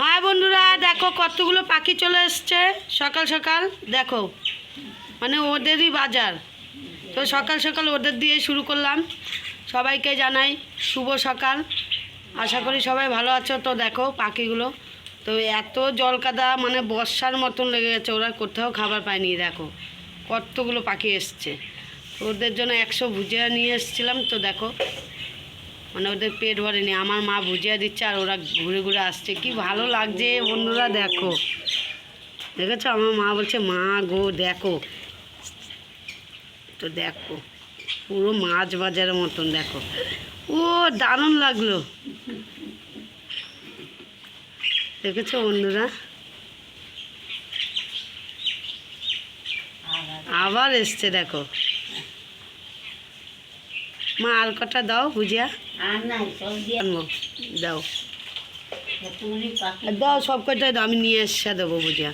হ্যাঁ বন্ধুরা, দেখো কতগুলো পাখি চলে এসছে। সকাল সকাল, দেখো মানে ওদেরই বাজার। তো সকাল সকাল ওদের দিয়ে শুরু করলাম। সবাইকে জানাই শুভ সকাল। আশা করি সবাই ভালো আছো। তো দেখো পাখিগুলো, তো এত জল কাদা মানে বর্ষার মতন লেগে গেছে, ওরা কোথাও খাবার পায়নি, দেখো। কতগুলো পাখি এসছে। ওদের জন্য একশো ভুজিয়া নিয়ে এসেছিলাম, তো দেখো মানে ওদের পেট ভরেনি, আমার মা বুঝিয়ে দিচ্ছে আর ওরা ঘুরে ঘুরে আসছে। কি ভালো লাগছে বন্ধুরা, দেখো। দেখেছ? আমার মা বলছে, মা গো, দেখো। তো দেখো, পুরো মাছ বাজারের মতন, দেখো। ও, দারুণ লাগল। দেখেছ বন্ধুরা? আবার এসছে, দেখো। মা আর কটা দাও আনব দাও। দাও সব কটাই দাও আমি নিয়ে এসে দেবো বুঝিয়া।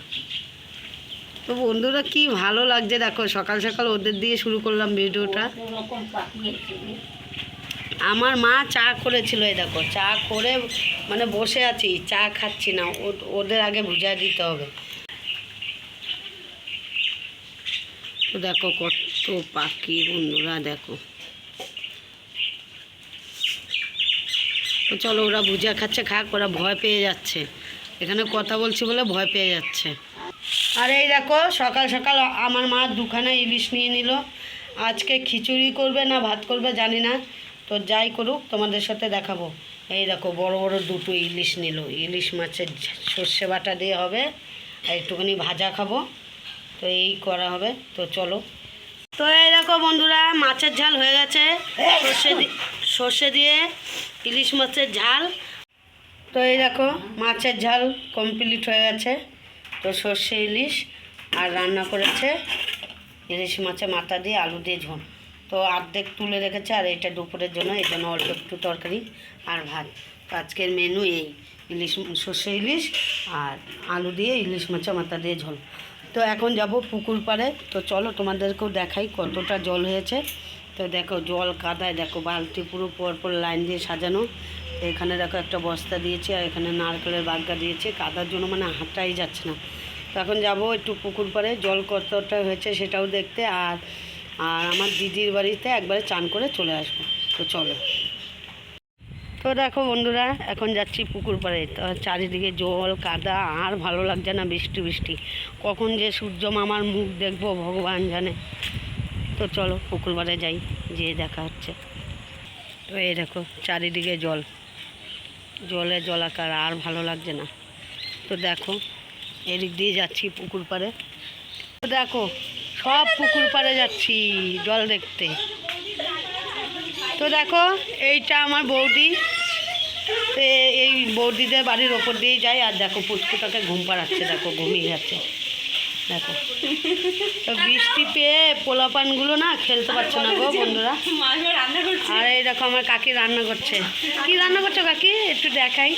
তো বন্ধুরা কি ভালো লাগছে দেখো সকাল সকাল ওদের দিয়ে শুরু করলাম ভিডিওটা। আমার মা চা করেছিল এই দেখো চা করে মানে বসে আছি চা খাচ্ছি না ওদের আগে বুঝিয়ে দিতে হবে। তো দেখো কত পাখি বন্ধুরা দেখো। তো চলো ওরা বুঝিয়া খাচ্ছে, খাক, ওরা ভয় পেয়ে যাচ্ছে। এখানে কথা বলছি বলে ভয় পেয়ে যাচ্ছে। আর এই দেখো, সকাল সকাল আমার মা দুখানা ইলিশ নিয়ে নিল। আজকে খিচুড়ি করবে না ভাত করবে জানি না। তো যাই করুক, তোমাদের সাথে দেখাবো। এই দেখো, বড় বড় দুটো ইলিশ নিল। ইলিশ মাছের সর্ষে বাটা দিয়ে হবে। আর একটুখানি ভাজা খাব। তো এই করা হবে। তো চলো। তো এই দেখো বন্ধুরা, মাছের ঝাল হয়ে গেছে। সর্ষে দি- সর্ষে দিয়ে ইলিশ মাছের ঝাল। তো এই দেখো, মাছের ঝাল কমপ্লিট হয়ে গেছে। তো সর্ষে ইলিশ আর রান্না করেছে ইলিশ মাছের মাথা দিয়ে আলু দিয়ে ঝোল। তো অর্ধেক তুলে রেখেছে আর এটা দুপুরের জন্য, এই জন্য অল্প একটু তরকারি আর ভাত। তো আজকের মেনু এই, ইলিশ, সর্ষে ইলিশ আর আলু দিয়ে ইলিশ মাছের মাথা দিয়ে ঝোল। তো এখন যাব পুকুর পাড়ে। তো চলো তোমাদেরকেও দেখাই কতটা জল হয়েছে। তো দেখো জল কাদায়, দেখো বালতি পুরো পরপর লাইন দিয়ে সাজানো। এখানে দেখো একটা বস্তা দিয়েছে আর এখানে নারকেলের বাগ্গা দিয়েছে। কাদার জন্য মানে হাঁটাই যাচ্ছে না। তো এখন যাব একটু পুকুর পাড়ে। জল কতটা হয়েছে সেটাও দেখতে। আর আর আমার দিদির বাড়িতে একবারে চান করে চলে আসব। তো চলো। তো দেখো বন্ধুরা, এখন যাচ্ছি পুকুর পাড়ে। তো চারিদিকে জল, কাদা, আর ভালো লাগছে না বৃষ্টি বৃষ্টি। কখন যে সূর্য মামার মুখ দেখব, ভগবান জানে। তো চলো পুকুর পাড়ে যাই যেয়ে দেখা হচ্ছে। তো এই দেখো, চারিদিকে জল। জলে জলাকার, আর ভালো লাগছে না। তো দেখো, এদিক দিয়ে যাচ্ছি পুকুর পাড়ে। তো দেখো, সব পুকুর পাড়ে যাচ্ছি জল দেখতে। তো দেখো, এইটা আমার বৌদি। এই বৌদিদের বাড়ির ওপর দিয়েই যায়, আর দেখো পুচকুটাকে ঘুম পাড়াচ্ছে, দেখো ঘুমিয়ে যাচ্ছে। দেখো। তো বৃষ্টি পেয়ে পোলাপানগুলো না খেলতে পারছে না গো বন্ধুরা। আর এই দেখো আমার কাকি রান্না করছে। কি রান্না করছ কাকি? একটু দেখাই।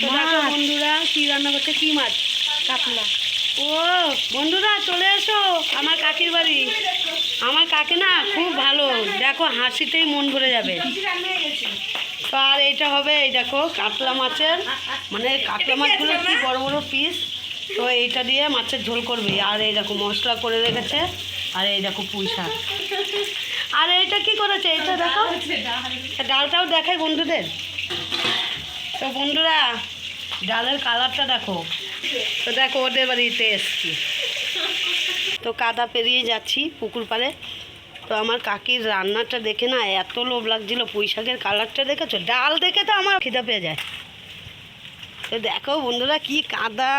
তো দেখো বন্ধুরা কি রান্না করছে? কি মাছ? কাতলা। ও বন্ধুরা চলে এসো আমার কাকির বাড়ি। আমার কাকি না খুব ভালো। দেখো হাসিতেই মন ভরে যাবে। তো আর এইটা হবে এই দেখো কাতলা মাছের। মানে কাতলা মাছগুলো কি বড় বড় পিস তো এইটা দিয়ে মাছের ঝোল করবে। আর এই দেখো মশলা করে রেখেছে। আর এই দেখো পুঁই শাক। আর এইটা কি করেছে? এটা দেখো। ডালটাও দেখাই বন্ধুদের। তো বন্ধুরা, ডালের কালারটা দেখো। তো দেখো, ওদের বাড়িতে এসছি। তো কাদা পেরিয়ে যাচ্ছি পুকুর পাড়ে। তো আমার কাকির রান্নাটা দেখে না এত লোভ লাগছিল। পুঁই শাকের কালারটা দেখেছ? ডাল দেখে তো আমার খিদা পেয়ে যায়। তো দেখো বন্ধুরা, কি কাদা।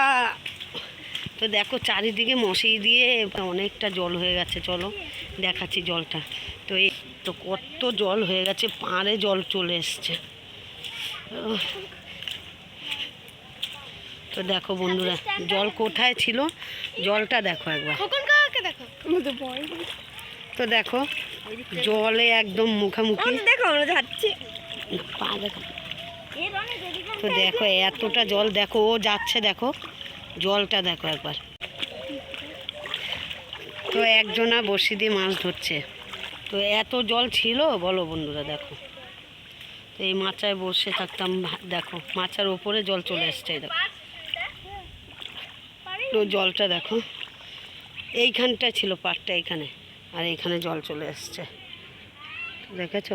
তো দেখো চারিদিকে মশাই দিয়ে অনেকটা জল হয়ে গেছে চলো দেখাচ্ছি জলটা। তো এই তো কত জল হয়ে গেছে পাড়ে জল চলে এসছে। তো দেখো বন্ধুরা জল কোথায় ছিল? জলটা দেখো একবার। তো দেখো জলে একদম মুখামুখি। দেখো আমরা যাচ্ছি। পা দেখো। তো দেখো এতটা জল দেখো ও যাচ্ছে দেখো। জলটা দেখো একবার। তো একজনা বসি দিয়ে মাছ ধরছে। তো এত জল ছিল? বলো বন্ধুরা, দেখো। তো এই মাচায় বসে থাকতাম, দেখো, মাচার ওপরে জল চলে এসছে দেখো। তো জলটা দেখো এইখানটা ছিল, পাটটা এইখানে, আর এইখানে জল চলে এসছে। দেখেছ?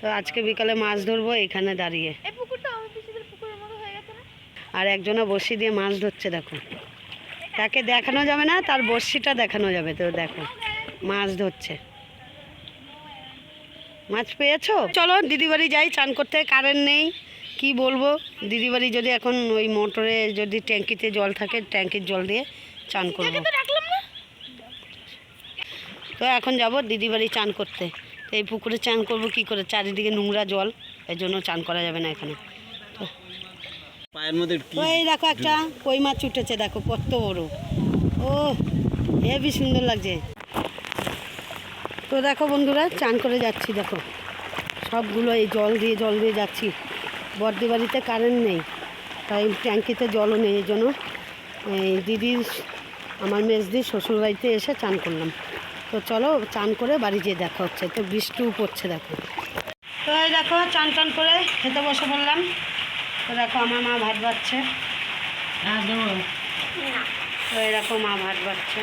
তো আজকে বিকালে মাছ ধরবো এখানে দাঁড়িয়ে এই পুকুরটা আমার পিসিদের পুকুরের মতো হয়ে গেছে না আর একজনে বড়শি দিয়ে মাছ ধরছে দেখো। তাকে দেখানো যাবে না তার বড়শিটা দেখানো যাবে তো দেখো। মাছ ধরছে। মাছ পেয়েছ? চলো দিদি বাড়ি যাই চান করতে কারেন্ট নেই। কি বলব? দিদি বাড়ি যদি এখন ওই মোটরে যদি ট্যাঙ্কিতে জল থাকে ট্যাঙ্কির জল দিয়ে চান করব। তো এখন যাব দিদি বাড়ি চান করতে। তো এই পুকুরে চান করব কি করে? চারিদিকে নোংরা জল এর জন্য চান করা যাবে না এখানে। পায়ের মধ্যে এই দেখো একটা কই মাছ উঠেছে, দেখো কত বড়। ও হেবি সুন্দর লাগছে। তো দেখো বন্ধুরা, চান করে যাচ্ছি, দেখো। সবগুলো এই জল দিয়ে জল দিয়ে যাচ্ছি। বর্দি বাড়িতে কারেন্ট নেই, তাই ট্যাঙ্কিতে জলও নেই, এই জন্য এই দিদির আমার মেজদির শ্বশুরবাড়িতে এসে চান করলাম। তো চলো, চান করে বাড়ি যেয়ে দেখা হচ্ছে, তো বৃষ্টিও পড়ছে, দেখো। তো এই দেখো, চান টান করে খেতে বসে পড়লাম। তো দেখো আমার মা ভাত বাড়ছে হ্যাঁ তো এরকম মা ভাত বাড়ছে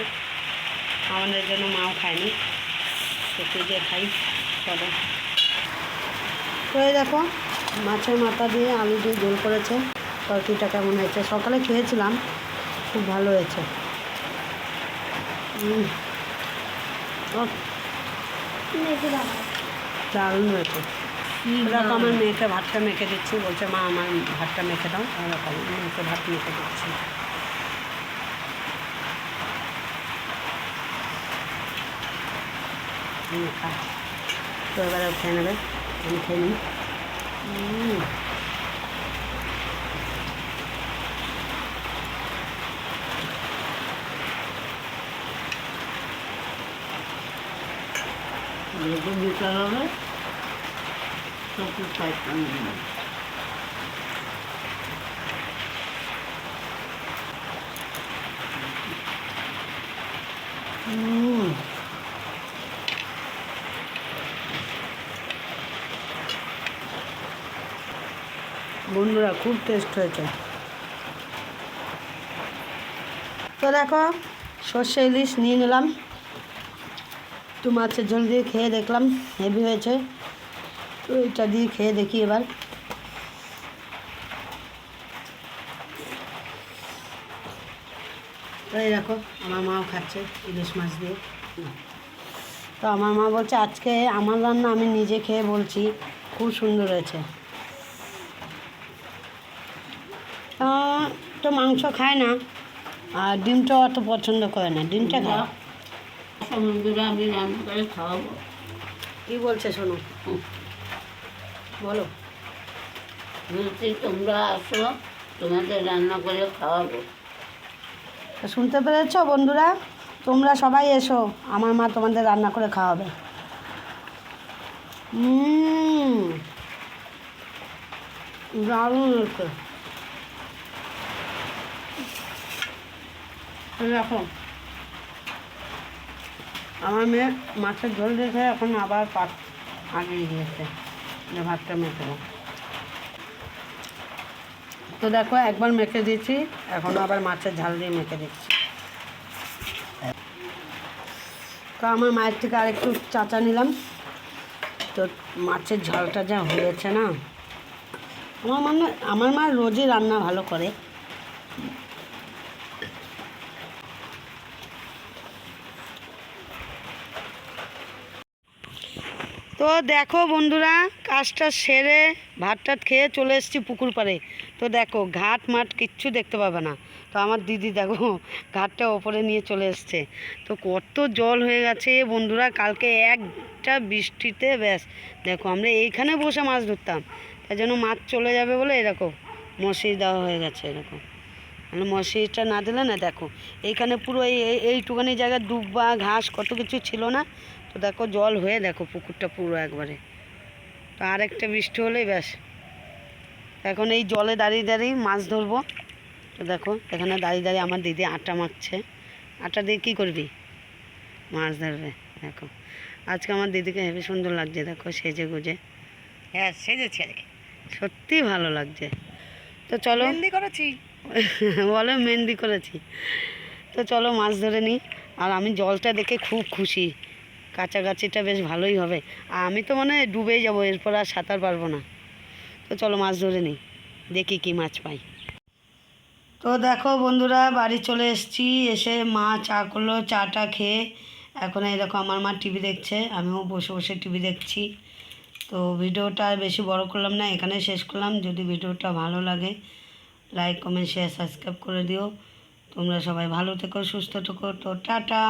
আমাদের জন্য মাও খায়নি। তো যে খাই চলো। তো এই দেখো মাছের মাথা দিয়ে আলু দিয়ে ঝোল করেছে। তরকারিটা কেমন হয়েছে? সকালে খেয়েছিলাম খুব ভালো হয়েছে। দারুণ হয়েছে। এরকম আমার মেয়েকে ভাতটা মেখে দিচ্ছি। বলছে, মা, আমার ভাতটা মেখে দাও। এরকম মেয়েকে ভাত মেখে দিচ্ছি। তো এবারে খেয়ে নেবে। আমি খেয়ে নিই। উম। সবজি খাইতাম বন্ধুরা, খুব টেস্ট হয়েছে। তো দেখো, সর্ষে ইলিশ নিয়ে নিলাম। একটু মাছের ঝোল দিয়ে খেয়ে দেখলাম, হেভি হয়েছে। তো এটা দিয়ে খেয়ে দেখি এবার। এই দেখো আমার মাও খাচ্ছে ইলিশ মাছ দিয়ে। তো আমার মা বলছে আজকে আমার রান্না আমি নিজে খেয়ে বলছি খুব সুন্দর হয়েছে। তো মাংস খায় না আর ডিমটাও অত পছন্দ করে না। ডিমটা সমুদ্রে আমি রান্না করে খাওয়াবো। কী বলছে শোনো? বলো? বলছি তোমরা আসো তোমাদের রান্না করে খাওয়াবো। শুনতে পেরেছ বন্ধুরা? তোমরা সবাই এসো আমার মা তোমাদের রান্না করে খাওয়াবে। দারুণ। হয়েছে দেখো আমার মেয়ে মাছের ঝোল দেখে এখন আবার পাট আগিয়ে গিয়েছে। ভাতটা মেখে তো দেখো, একবার মেখে দিয়েছি, এখন আবার মাছের ঝাল দিয়ে মেখে দিচ্ছি। তো আমার মায়ের থেকে আরেকটু চাচা নিলাম। তো মাছের ঝালটা যা হয়েছে না, আমার মানে আমার মা রোজই রান্না ভালো করে। তো দেখো বন্ধুরা, কাজটা সেরে ভাত টাত খেয়ে চলে এসেছি পুকুর পাড়ে। তো দেখো, ঘাট মাঠ কিচ্ছু দেখতে পাবে না। তো আমার দিদি দেখো, ঘাটটা ওপরে নিয়ে চলে এসছে। তো কত জল হয়ে গেছে বন্ধুরা, কালকে একটা বৃষ্টিতে ব্যাস। দেখো, আমরা এইখানে বসে মাছ ধরতাম। তাই জন্য মাছ চলে যাবে বলে এরকম মশারি দেওয়া হয়ে গেছে এরকম। মশারিটা না দিলে না দেখো এইখানে পুরো এই এই- এইটুখানি জায়গায় দুব্বা ঘাস কত কিছু ছিল না। তো দেখো জল হয়ে দেখো পুকুরটা পুরো একবারে। তো আর একটা বৃষ্টি হলেই ব্যাস। এখন এই জলে দাঁড়িয়ে দাঁড়িয়ে মাছ ধরবো। তো দেখো এখানে দাঁড়িয়ে দাঁড়িয়ে আমার দিদি আটা মাখছে। আটা দিয়ে কী করবি? মাছ ধরবে দেখো। আজকে আমার দিদিকে হেবি সুন্দর লাগছে দেখো সেজে গুজে। হ্যাঁ সেজেছে আর কি সত্যি ভালো লাগছে। তো চলো। করেছি। বলে মেহেন্দি করেছি। তো চলো মাছ ধরে নিই। আর আমি জলটা দেখে খুব খুশি। কাছাকাছিটা বেশ ভালোই হবে। আর আমি তো মানে ডুবেই যাব, এরপর আর সাঁতার পারব না। তো চলো মাছ ধরে নিই। দেখি কি মাছ পাই। তো দেখো বন্ধুরা, বাড়ি চলে এসেছি। এসে মা চা করল, চাটা খেয়ে। এখন এই দেখো আমার মা টিভি দেখছে, আমিও বসে বসে টিভি দেখছি। তো ভিডিওটা বেশি বড় করলাম না এখানে শেষ করলাম। যদি ভিডিওটা ভালো লাগে লাইক কমেন্ট শেয়ার সাবস্ক্রাইব করে দিও। তোমরা সবাই ভালো থেকো সুস্থ থেকো। তো টাটা।